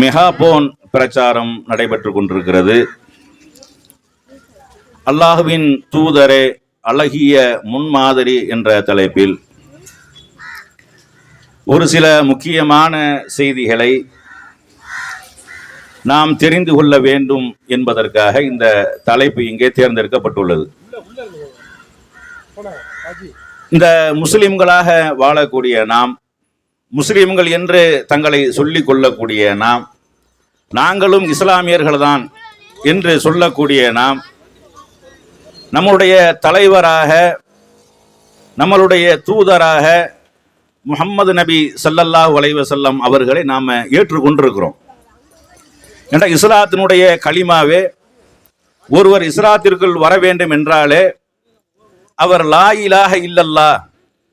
Megaphone பிரச்சாரம் நடைபெற்று கொண்டிருக்கிறது. அல்லாஹுவின் தூதரே அழகிய முன்மாதிரி என்ற தலைப்பில் ஒரு சில முக்கியமான செய்திகளை நாம் தெரிந்து கொள்ள வேண்டும் என்பதற்காக இந்த தலைப்பு இங்கே தேர்ந்தெடுக்கப்பட்டுள்ளது. இந்த முஸ்லிம்களாக வாழக்கூடிய நாம் முஸ்லிம்கள் என்று தங்களை சொல்லிக் கொள்ளக்கூடிய நாம் நாங்களும் இஸ்லாமியர்கள்தான் என்று சொல்லக்கூடிய நாம் நம்முடைய தலைவராக நம்மளுடைய தூதராக முகம்மது நபி சல்லல்லாஹ் அலைஹி செல்லம் அவர்களை நாம் ஏற்றுக்கொண்டிருக்கிறோம். என்ற இஸ்லாத்தினுடைய களிமாவே ஒருவர் இஸ்லாத்திற்குள் வர வேண்டும் என்றாலே அவர் லா இல்லல்லா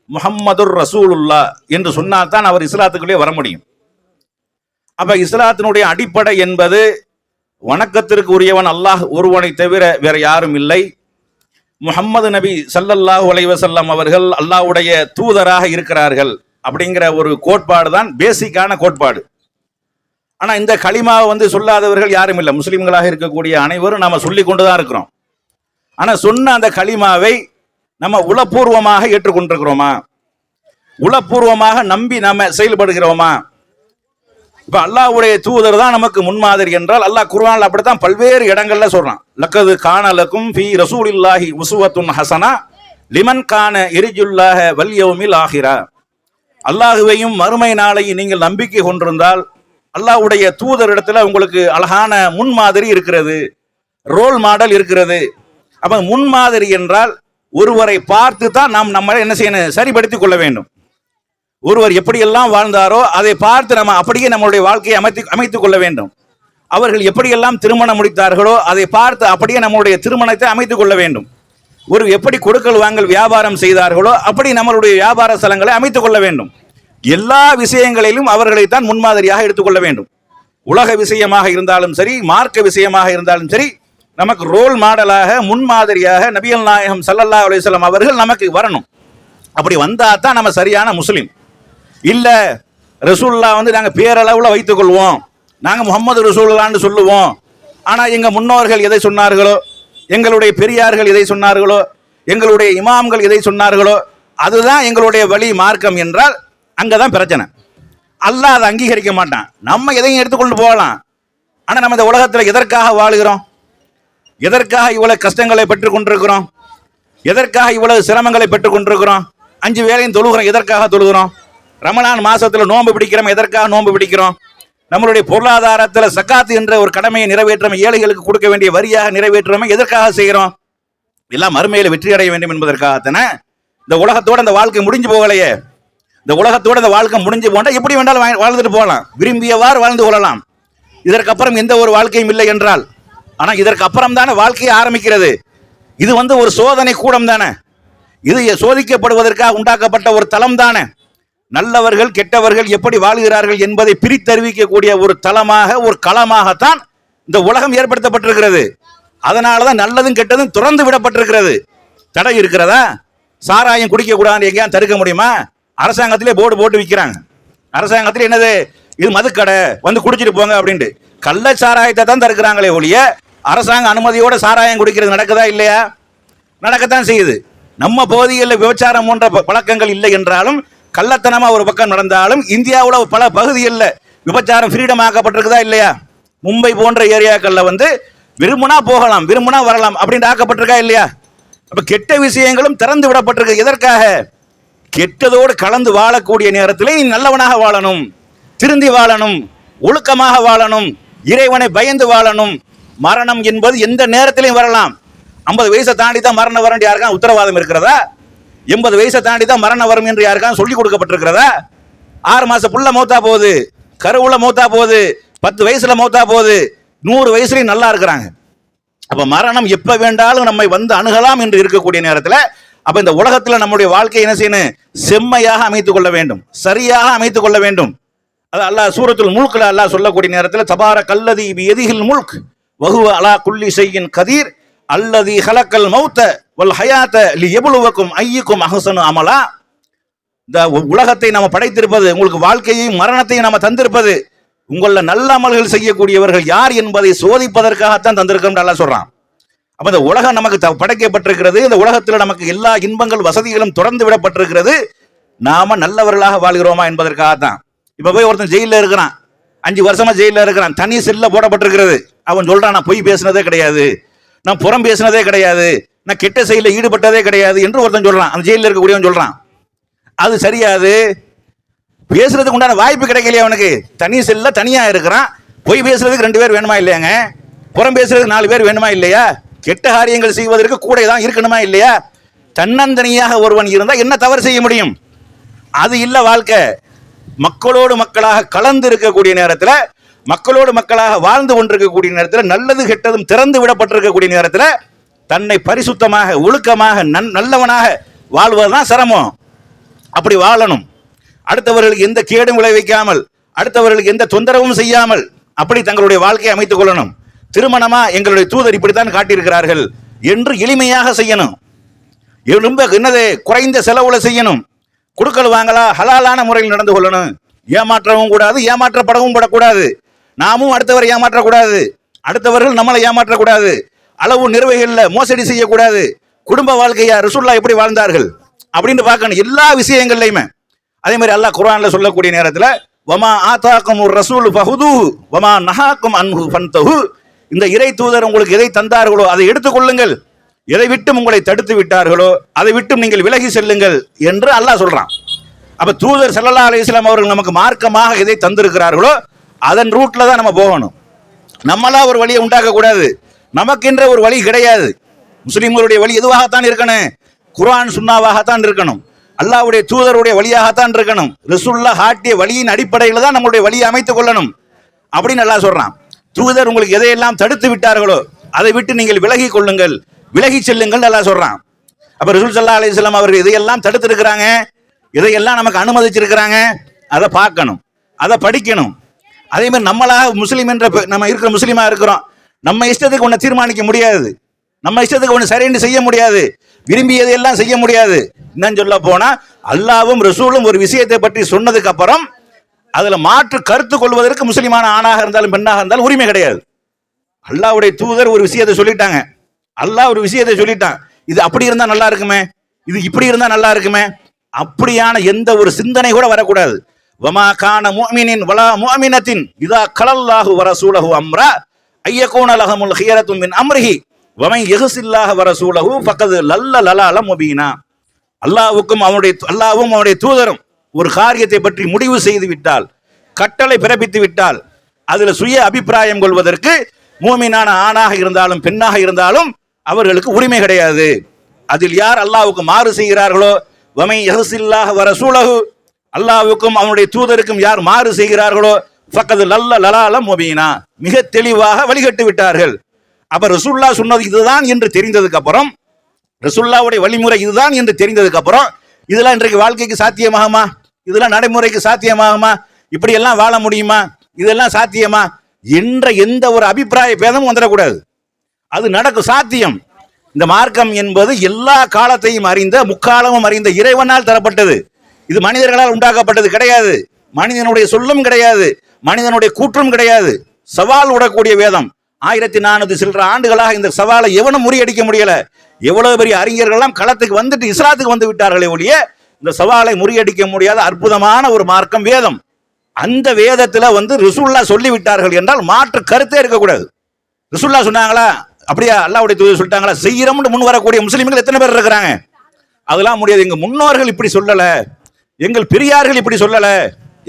முஹம்மதுர் ரசூலுல்லா என்று சொன்னால்தான் அவர் இஸ்லாத்துக்குள்ளே வர முடியும். அப்ப இஸ்லாத்தினுடைய அடிப்படை என்பது வணக்கத்திற்கு உரியவன் அல்லாஹ் ஒருவனை தவிர வேற யாரும் இல்லை. முஹம்மது நபி சல்லல்லாஹு அலைவசல்லம் அவர்கள் அல்லாஹ்வுடைய தூதராக இருக்கிறார்கள் அப்படிங்கிற ஒரு கோட்பாடு தான் பேசிக்கான கோட்பாடு. ஆனால் இந்த களிமாவை வந்து சொல்லாதவர்கள் யாரும் இல்லை. முஸ்லீம்களாக இருக்கக்கூடிய அனைவரும் நாம் சொல்லி கொண்டு தான் இருக்கிறோம். ஆனால் சொன்ன அந்த களிமாவை நம்ம உளப்பூர்வமாக ஏற்றுக்கொண்டிருக்கிறோமா? உளப்பூர்வமாக நம்பி நாம செயல்படுகிறோமா? இப்ப அல்லாஹ்வுடைய தூதர் தான் நமக்கு முன்மாதிரி என்றால் அல்லாஹ் குர்வான் அப்படித்தான் பல்வேறு இடங்கள்ல சொல்றான். லக்கது கானலக்கும் ஃபி ரசூலில்லாஹி உசுவத்துன் ஹசனா லிமன் கான எரிஜுல்லாஹ வல்யவுமில் ஆகிறா அல்லாஹுவையும் மறுமை நாளையும் நீங்கள் நம்பிக்கை கொண்டிருந்தால் அல்லாஹ்வுடைய தூதரிடத்துல உங்களுக்கு அழகான முன்மாதிரி இருக்கிறது ரோல் மாடல் இருக்கிறது. அப்ப முன்மாதிரி என்றால் ஒருவரை பார்த்து தான் நாம் நம்மளை என்ன செய்யணும் சரிப்படுத்திக் கொள்ள வேண்டும். ஒருவர் எப்படியெல்லாம் வாழ்ந்தாரோ அதை பார்த்து நம்ம அப்படியே நம்மளுடைய வாழ்க்கையை அமைத்து அமைத்துக் கொள்ள வேண்டும். அவர்கள் எப்படியெல்லாம் திருமணம் முடித்தார்களோ அதை பார்த்து அப்படியே நம்மளுடைய திருமணத்தை அமைத்துக் கொள்ள வேண்டும். ஒரு எப்படி கொடுக்கல் வாங்கல் வியாபாரம் செய்தார்களோ அப்படி நம்மளுடைய வியாபார ஸ்தலங்களை அமைத்துக் கொள்ள வேண்டும். எல்லா விஷயங்களிலும் அவர்களை தான் முன்மாதிரியாக எடுத்துக்கொள்ள வேண்டும். உலக விஷயமாக இருந்தாலும் சரி மார்க்க விஷயமாக இருந்தாலும் சரி நமக்கு ரோல் மாடலாக முன்மாதிரியாக நபியல் நாயகம் சல்லல்லா அலிஸ்லாம் அவர்கள் நமக்கு வரணும். அப்படி வந்தால் தான் நம்ம சரியான முஸ்லீம். இல்லை ரசூல்லா வந்து நாங்கள் பேரளவில் வைத்துக்கொள்வோம் நாங்கள் முகமது ரசூல்லான்னு சொல்லுவோம். ஆனால் எங்கள் முன்னோர்கள் எதை சொன்னார்களோ எங்களுடைய பெரியார்கள் எதை சொன்னார்களோ எங்களுடைய இமாம்கள் எதை சொன்னார்களோ அதுதான் எங்களுடைய வழி மார்க்கம் என்றால் அங்கே தான் பிரச்சனை. அல்லாஹ் அதை அங்கீகரிக்க மாட்டான். நம்ம எதையும் எடுத்துக்கொண்டு போகலாம். ஆனால் நம்ம இந்த உலகத்தில் எதற்காக வாழுகிறோம்? எதற்காக இவ்வளவு கஷ்டங்களை பெற்றுக் கொண்டிருக்கிறோம் எதற்காக இவ்வளவு சிரமங்களை பெற்றுக் கொண்டிருக்கிறோம் அஞ்சு வேளையும் தொழுகிறோம் எதற்காக தொழுகிறோம்? ரமலான் மாசத்துல நோன்பு பிடிக்கிறோம் எதற்காக நோன்பு பிடிக்கிறோம்? நம்மளுடைய பொருளாதாரத்தில் சக்காத்து என்ற ஒரு கடமையை நிறைவேற்றாம ஏழைகளுக்கு கொடுக்க வேண்டிய வரியாக நிறைவேற்றாம எதற்காக செய்கிறோம்? எல்லாம் மறுமையில வெற்றி அடைய வேண்டும் என்பதற்காகத்தானே? இந்த உலகத்தோட இந்த வாழ்க்கை முடிஞ்சு போகலையே. இந்த உலகத்தோட இந்த வாழ்க்கை முடிஞ்சு போனா எப்படி வேண்டாலும் வாழ்ந்துட்டு போகலாம். விரும்பியவாறு வாழ்ந்து கொள்ளலாம். இதற்கப்புறம் எந்த ஒரு வாழ்க்கையும் இல்லை என்றால் ஆனால் இதற்கு அப்புறம் தானே வாழ்க்கையை ஆரம்பிக்கிறது. இது வந்து ஒரு சோதனை கூடம் தானே. இது சோதிக்கப்படுவதற்காக உண்டாக்கப்பட்ட ஒரு தளம் தானே. நல்லவர்கள் கெட்டவர்கள் எப்படி வாழ்கிறார்கள் என்பதை பிரித்தறிவிக்கக்கூடிய ஒரு தளமாக ஒரு களமாகத்தான் இந்த உலகம் ஏற்படுத்தப்பட்டிருக்கிறது. அதனாலதான் நல்லதும் கெட்டதும் துறந்து விடப்பட்டிருக்கிறது. தடை இருக்கிறதா? சாராயம் குடிக்கக்கூடாதுன்னு எங்கேயாவது தடுக்க முடியுமா? அரசாங்கத்திலே போர்டு போட்டு விற்கிறாங்க அரசாங்கத்தில் என்னது? இது மதுக்கடை வந்து குடிச்சிட்டு போங்க அப்படின்ட்டு. கள்ள சாராயத்தை தான் தடுக்கிறாங்களே ஒழிய அரசாங்க அனுமதியோட சாராயம் குடிக்கிறது நடக்குதா இல்லையா? நடக்கத்தான் செய்யுது. நம்ம பகுதிகளில் விபச்சாரம் போன்ற பழக்கங்கள் இல்லை என்றாலும் கள்ளத்தனமா ஒரு பக்கம் நடந்தாலும் இந்தியாவில் பல பகுதிகளில் விபச்சாரம் ஃப்ரீடம் ஆக்கப்பட்டிருக்குதா இல்லையா? மும்பை போன்ற ஏரியாக்களில் வந்து விரும்புனா போகலாம் விரும்புனா வரலாம் அப்படின்னு ஆக்கப்பட்டிருக்கா இல்லையா? அப்போ கெட்ட விஷயங்களும் திறந்து விடப்பட்டிருக்கு. எதற்காக? கெட்டதோடு கலந்து வாழக்கூடிய நேரத்திலே நீ நல்லவனாக வாழணும் திருந்தி வாழணும் ஒழுக்கமாக வாழணும் இறைவனை பயந்து வாழணும் மரணம் என்பது எந்த நேரத்திலையும் வரலாம். ஐம்பது வயசை தாண்டி தான் மரணம் வரும் என்று உத்தரவாதம் இருக்கிறதா? எண்பது வயசை தாண்டி தான் மரணம் வரும் என்று யாருக்கா சொல்லி கொடுக்கப்பட்டிருக்கிறதா? ஆறு மாசம் புள்ள மௌத்தா போகுது கருவுல மௌத்தா போகுது பத்து வயசுல மௌத்தா போகுது நூறு வயசுலையும் நல்லா இருக்கிறாங்க. அப்ப மரணம் எப்ப வேண்டாலும் நம்மை வந்து அணுகலாம் என்று இருக்கக்கூடிய நேரத்தில் அப்ப இந்த உலகத்தில் நம்முடைய வாழ்க்கை என்ன செய்யணும்? செம்மையாக அமைத்துக் கொள்ள வேண்டும். சரியாக அமைத்துக் கொள்ள வேண்டும். அது அல்லாஹ் சூரத்தில் முல்க்ல அல்லாஹ் சொல்லக்கூடிய நேரத்தில் தபார கல்லதி எதிகில் முழுக் வகுவ அலா குல்லி செய்யின் கதீர் அல்லதி ஹலக்கல் மௌத்த வல் ஹயாத்த லி எவ்வளவுக்கும் ஐயுக்கும் அகசனு அமலா. இந்த உலகத்தை நம்ம படைத்திருப்பது உங்களுக்கு வாழ்க்கையையும் மரணத்தையும் நம்ம தந்திருப்பது உங்களில் நல்ல அமல்கள் செய்யக்கூடியவர்கள் யார் என்பதை சோதிப்பதற்காகத்தான் தந்திருக்கோம் நல்லா சொல்றான். அப்ப இந்த உலகம் நமக்கு த- படைக்கப்பட்டிருக்கிறது இந்த உலகத்தில் நமக்கு எல்லா இன்பங்கள் வசதிகளும் திறந்து விடப்பட்டிருக்கிறது. நாம நல்லவர்களாக வாழ்கிறோமா என்பதற்காகத்தான். இப்ப போய் ஒருத்தன் ஜெயில இருக்கிறான் அஞ்சு வருஷமா ஜெயில இருக்கிறான் தனி செல்ல போடப்பட்டிருக்கிறது. அவன் சொல்றான் நான் பொய் பேசினதே கிடையாது. நான் புறம் பேசினதே கிடையாது. நான் கெட்ட செயலில் ஈடுபட்டதே கிடையாது. என்று ஒருத்தன் சொல்றான். அந்த ஜெயிலில் இருக்கக்கூடியவன் சொல்றான். அது சரியாது. பேசுறதுக்கு உண்டான வாய்ப்பு கிடைக்கலையே அவனுக்கு. தனி செல்ல தனியா இருக்கிறான். பொய் பேசுறதுக்கு ரெண்டு பேர் வேணுமா இல்லையாங்க? புறம் பேசுறதுக்கு நாலு பேர் வேணுமா இல்லையா? கெட்ட காரியங்கள் செய்வதற்கு கூட தான் இருக்கணுமா இல்லையா? தன்னந்தனியாக ஒருவன் இருந்தால் என்ன தவறு செய்ய முடியும்? அது இல்லை வாழ்க்கை. மக்களோடு மக்களாக கலந்து இருக்கக்கூடிய நேரத்தில் மக்களோடு மக்களாக வாழ்ந்து கொண்டிருக்கக்கூடிய நேரத்தில் நல்லது கெட்டதும் திறந்து விடப்பட்டிருக்கக்கூடிய நேரத்தில் தன்னை பரிசுத்தமாக ஒழுக்கமாக நன் நல்லவனாக வாழ்வதுதான் சிரமம். அப்படி வாழணும். அடுத்தவர்களுக்கு எந்த கேடும் விளைவிக்காமல் அடுத்தவர்களுக்கு எந்த தொந்தரவும் செய்யாமல் அப்படி தங்களுடைய வாழ்க்கையை அமைத்துக் கொள்ளணும். திருமணமா எங்களுடைய தூதர் இப்படித்தான் காட்டியிருக்கிறார்கள் என்று எளிமையாக செய்யணும். ரொம்ப என்னது குறைந்த செலவுல செய்யணும். கொடுக்கல் வாங்கலா ஹலாலான முறையில் நடந்து கொள்ளணும். ஏமாற்றவும் கூடாது ஏமாற்றப்படவும் படக்கூடாது. நாமும் அடுத்தவரை ஏமாற்றக்கூடாது. அடுத்தவர்கள் நம்மளை ஏமாற்றக்கூடாது. அளவு நிர்வகிகளில் மோசடி செய்யக்கூடாது. குடும்ப வாழ்க்கையா ரசுல்லா எப்படி வாழ்ந்தார்கள்? அப்படின்னு பார்க்கணும் எல்லா விஷயங்கள்லையுமே. அதே மாதிரி அல்லாஹ் குரானில் சொல்லக்கூடிய நேரத்தில் வமா ஆதாக்கும் ஒரு ரசூல் பகுது வமா நஹாக்கும் அன்பு பந்தகு இந்த இறை தூதர் உங்களுக்கு எதை தந்தார்களோ அதை எடுத்துக்கொள்ளுங்கள் எதை விட்டும் உங்களை தடுத்து விட்டார்களோ அதை விட்டும் நீங்கள் விலகி செல்லுங்கள் என்று அல்லாஹ் சொல்றான். அப்ப தூதர் சல்லா அலி இஸ்லாம் அவர்கள் நமக்கு மார்க்கமாக எதை தந்திருக்கிறார்களோ அதன் ரூட்ல தான் நம்ம போகணும். நம்மளா ஒரு வழியை உண்டாக்க கூடாது நமக்கென்ற ஒரு வழி கிடையாது. முஸ்லீம்களுடைய வழி எதுவாகத்தான் இருக்கணும்? குரான் சுன்னாவாகத்தான் இருக்கணும். அல்லாஹ்வுடைய தூதருடைய வழியாகத்தான் இருக்கணும். ரசூல்லா ஹாட்டிய வழியின் அடிப்படையில் தான் நம்மளுடைய வழியை அமைத்துக் கொள்ளணும். அப்படின்னு நல்லா சொல்றான். தூதர் உங்களுக்கு எதையெல்லாம் தடுத்து விட்டார்களோ அதை விட்டு நீங்கள் விலகி கொள்ளுங்கள். விலகி செல்லுங்கள் நல்லா சொல்றான். அப்ப ரசூல் சல்லா அலிஸ்லாம் அவர்கள் இதையெல்லாம் தடுத்து இருக்கிறாங்க இதையெல்லாம் நமக்கு அனுமதிச்சிருக்கிறாங்க? அதை பார்க்கணும். அதை படிக்கணும். அதே மாதிரி நம்மளாக முஸ்லீம் என்ற நம்ம இருக்கிற முஸ்லீமா இருக்கிறோம். நம்ம இஷ்டத்துக்கு ஒன்று தீர்மானிக்க முடியாது. நம்ம இஷ்டத்துக்கு ஒன்று சரின்னு செய்ய முடியாது. விரும்பியது எல்லாம் செய்ய முடியாது. என்னன்னு சொல்ல போனா அல்லாவும் ரசூலும் ஒரு விஷயத்தை பற்றி சொன்னதுக்கு அப்புறம் அதுல மாற்று கருத்து கொள்வதற்கு முஸ்லிமான ஆணாக இருந்தாலும் பெண்ணாக இருந்தாலும் உரிமை கிடையாது. அல்லாவுடைய தூதர் ஒரு விஷயத்தை சொல்லிட்டாங்க. அல்லாஹ் ஒரு விஷயத்தை சொல்லிட்டான். இது அப்படி இருந்தா நல்லா இருக்குமே? இது இப்படி இருந்தா நல்லா இருக்குமே? அப்படியான எந்த ஒரு சிந்தனை கூட வரக்கூடாது. வமா கான முஅமினின் வலா முஅமினத்தின் இதா கலல்லாஹு வரசூலஹு அம்ரா ஐயகூன லஹமுல் ஹியரத்தும் மின் அம்ரிஹி வமை யஹ்சில்லாஹ வரசூலஹு ஃபக்கது லல்ல லலால முபீனா. அல்லாஹ்வுக்கும் அவனுடைய அல்லாஹ்வும் அவனுடைய தூதரும் ஒரு காரியத்தை பற்றி முடிவு செய்து விட்டால் கட்டளை பிறப்பித்து விட்டால் அதில் சுய அபிப்பிராயம் கொள்வதற்கு மூமினான ஆணாக இருந்தாலும் பெண்ணாக இருந்தாலும் அவர்களுக்கு உரிமை கிடையாது. அதில் யார் அல்லாவுக்கு மாறு செய்கிறார்களோ வமை எஹசில்லாக வர சூழகு அல்லாவுக்கும் அவனுடைய தூதருக்கும் யார் மாறு செய்கிறார்களோ பக்கத்து லல்ல லலால மொபீனா. மிக தெளிவாக வழிகட்டு விட்டார்கள். அப்ப ரசுல்லா சொன்னது இதுதான் என்று தெரிந்ததுக்கு அப்புறம் ரசுல்லாவுடைய வழிமுறை இதுதான் என்று தெரிந்ததுக்கு அப்புறம் இதெல்லாம் இன்றைக்கு வாழ்க்கைக்கு சாத்தியமாகுமா? இதெல்லாம் நடைமுறைக்கு சாத்தியமாகுமா? இப்படி எல்லாம் வாழ முடியுமா? இதெல்லாம் சாத்தியமா? என்ற எந்த ஒரு அபிப்பிராய பேதமும் வந்துடக்கூடாது. அது நடக்கும் சாத்தியம். இந்த மார்க்கம் என்பது எல்லா காலத்தையும் அறிந்த முக்காலமும் அறிந்த இறைவனால் தரப்பட்டது. இது மனிதர்களால் உண்டாக்கப்பட்டது கிடையாது. மனிதனுடைய சொல்லும் கிடையாது. மனிதனுடைய கூற்றும் கிடையாது. சவால் விடக்கூடிய வேதம். ஆயிரத்தி நானூத்தி சில்லற ஆண்டுகளாக இந்த சவாலை எவனும் முறியடிக்க முடியல. எவ்வளவு பெரிய அறிஞர்கள்லாம் களத்துக்கு வந்துட்டு இஸ்லாத்துக்கு வந்து விட்டார்களே ஒழிய இந்த சவாலை முறியடிக்க முடியாத அற்புதமான ஒரு மார்க்கம் வேதம். அந்த வேதத்துல வந்து ரிசுல்லா சொல்லிவிட்டார்கள் என்றால் மாற்று கருத்தே இருக்கக்கூடாது. ரிசுல்லா சொன்னாங்களா? அப்படியா? அல்லாவுடைய தூதர் சொல்லிட்டாங்களா? செய்யறோம்னு முன் வரக்கூடிய முஸ்லீம்கள் எத்தனை பேர் இருக்கிறாங்க? அதெல்லாம் முடியாது. எங்க முன்னோர்கள் இப்படி சொல்லலை. எங்கள் பெரியார்கள் இப்படி சொல்லல.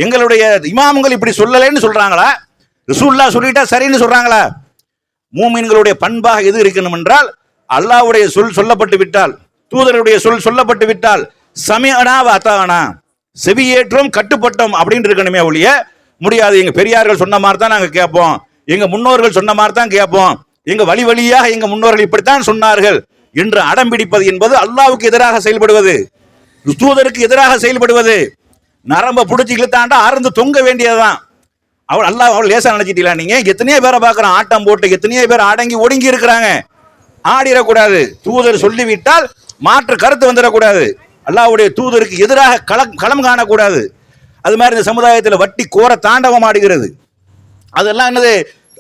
எங்களுடைய இமாமுங்கள் இப்படி சொல்லலைன்னு சொல்றாங்களா? ரிசூல்லா சொல்லிட்டா சரின்னு சொல்றாங்களா? மூமின்களுடைய பண்பாக எது இருக்கணும் என்றால் அல்லாஹ்வுடைய சொல் சொல்லப்பட்டு விட்டால் தூதருடைய சொல் சொல்லப்பட்டு விட்டால் சமயனா வாத்தானா செவியேற்றோம் கட்டுப்பட்டோம் அப்படின்னு இருக்கணுமே ஒழிய முடியாது. எங்க பெரியார்கள் சொன்ன மாதிரி தான் நாங்கள் கேட்போம். எங்க முன்னோர்கள் சொன்ன மாதிரி தான் கேட்போம். எங்க வழி வழியாக எங்க முன்னோர்கள் இப்படித்தான் சொன்னார்கள். என்று அடம் பிடிப்பது என்பது அல்லாவுக்கு எதிராக செயல்படுவது. தூதருக்கு எதிராக செயல்படுவது. நரம்ப பிடிச்சி இழுத்தாண்டா அறந்து தொங்க வேண்டியதுதான். அவள் அல்லாஹ் அவள் லேசா நினைச்சிட்டீங்களா நீங்க? எத்தனையோ பேரை பார்க்குறோம் ஆட்டம் போட்டு எத்தனையோ பேர் அடங்கி ஒடுங்கி இருக்கிறாங்க. ஆடிடக்கூடாது. தூதர் சொல்லிவிட்டால் மாற்று கருத்து வந்துடக்கூடாது. அல்லாவுடைய தூதருக்கு எதிராக களம் களம் காணக்கூடாது. அது மாதிரி இந்த சமுதாயத்தில் வட்டி கோர தாண்டவம் ஆடுகிறது. அதெல்லாம் என்னது?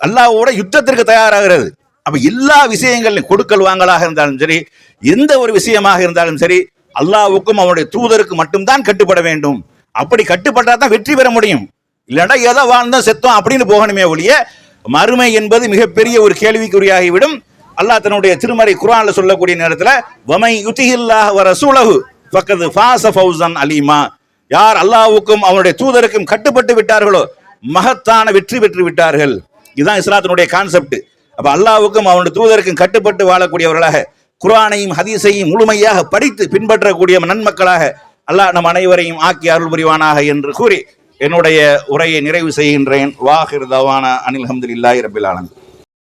அல்லாவோட யுத்தத்திற்கு தயாராகிறது. அப்போ எல்லா விஷயங்களையும் கொடுக்கல் வாங்கலாக இருந்தாலும் சரி எந்த ஒரு விஷயமாக இருந்தாலும் சரி அல்லாவுக்கும் அவனுடைய தூதருக்கு மட்டும்தான் கட்டுப்பட வேண்டும். அப்படி கட்டுப்பட்டா தான் வெற்றி பெற முடியும். இல்லைன்னா ஏதோ வாழ்ந்தோம் செத்தோம் அப்படின்னு போகணுமே ஒழிய மறுமை என்பது மிகப்பெரிய ஒரு கேள்விக்குறியாகிவிடும். அல்லாஹ் தன்னுடைய திருமறை குரான்ல சொல்லக்கூடிய நேரத்தில் வமை யுதிஹில்லாஹ் வர ரசூலஹு பக்கத்து ஃபாஸ ஃபௌசன் அலீமா. யார் அல்லாவுக்கும் அவனுடைய தூதருக்கும் கட்டுப்பட்டு விட்டார்களோ மகத்தான வெற்றி பெற்று விட்டார்கள். இதுதான் இஸ்லாத்தினுடைய கான்செப்ட். அப்போ அல்லாவுக்கும் அவனுடைய தூதருக்கும் கட்டுப்பட்டு வாழக்கூடியவர்களாக குரானையும் ஹதீஸையும் முழுமையாக படித்து பின்பற்றக்கூடிய நன்மக்களாக அல்லாஹ் நம் அனைவரையும் ஆக்கி அருள் புரிவானாக என்று கூறி என்னுடைய உரையை நிறைவு செய்கின்றேன். வாஹிர் தவானா அனில் அஹமதுல்லாஹி ரபில் ஆலமீன்.